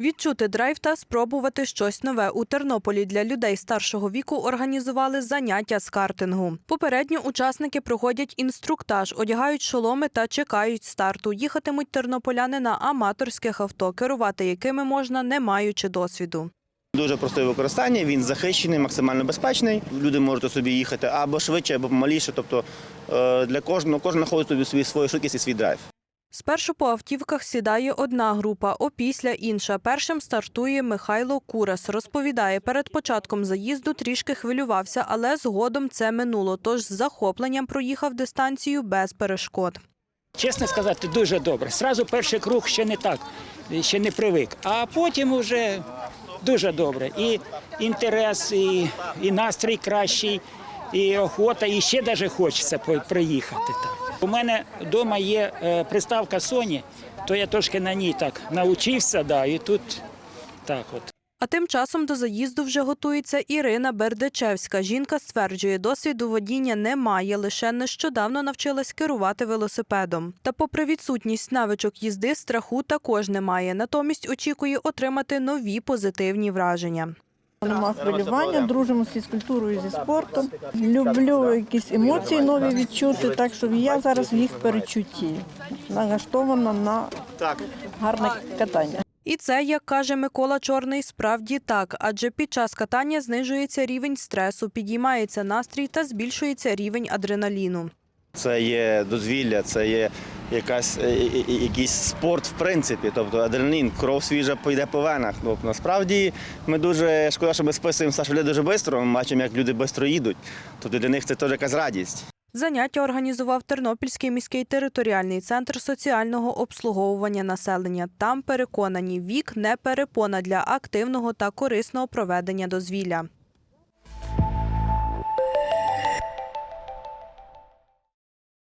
Відчути драйв та спробувати щось нове у Тернополі для людей старшого віку організували заняття з картингу. Попередньо учасники проходять інструктаж, одягають шоломи та чекають старту. Їхатимуть тернополяни на аматорських авто, керувати якими можна, не маючи досвіду. Дуже простий в використанні, він захищений, максимально безпечний. Люди можуть собі їхати або швидше, або помаліше. Тобто е, для кожного кожен знаходить собі свою швидкість і свій драйв. Спершу по автівках сідає одна група, опісля інша. Першим стартує Михайло Курас. Розповідає, перед початком заїзду трішки хвилювався, але згодом це минуло. Тож з захопленням проїхав дистанцію без перешкод. Чесно сказати, дуже добре. Сразу перший круг ще не так, ще не привик. А потім вже дуже добре. І інтерес, і, і настрій кращий, і охота, і ще навіть хочеться приїхати. Так. У мене вдома є е, приставка Sony, то я трошки на ній так навчився, да, і тут так от. А тим часом до заїзду вже готується Ірина Бердичевська. Жінка стверджує, досвіду водіння немає, лише нещодавно навчилась керувати велосипедом. Та попри відсутність навичок їзди, страху також немає. Натомість очікує отримати нові позитивні враження. Нема хвилювання, дружимо з фізкультурою зі спортом. Люблю якісь емоції нові відчути, так що я зараз в їх перечутті. Налаштована на гарне катання. І це, як каже Микола Чорний, справді так, адже під час катання знижується рівень стресу, підіймається настрій та збільшується рівень адреналіну. Це є дозвілля, це є якась, е, е, е, якийсь спорт в принципі. Тобто адреналін, кров свіжа пойде по венах. Ну, насправді ми дуже шкода, що ми списуємо людей дуже швидко. Ми бачимо, як люди швидко їдуть. Тобто для них це теж якась радість. Заняття організував Тернопільський міський територіальний центр соціального обслуговування населення. Там переконані, вік не перепона для активного та корисного проведення дозвілля.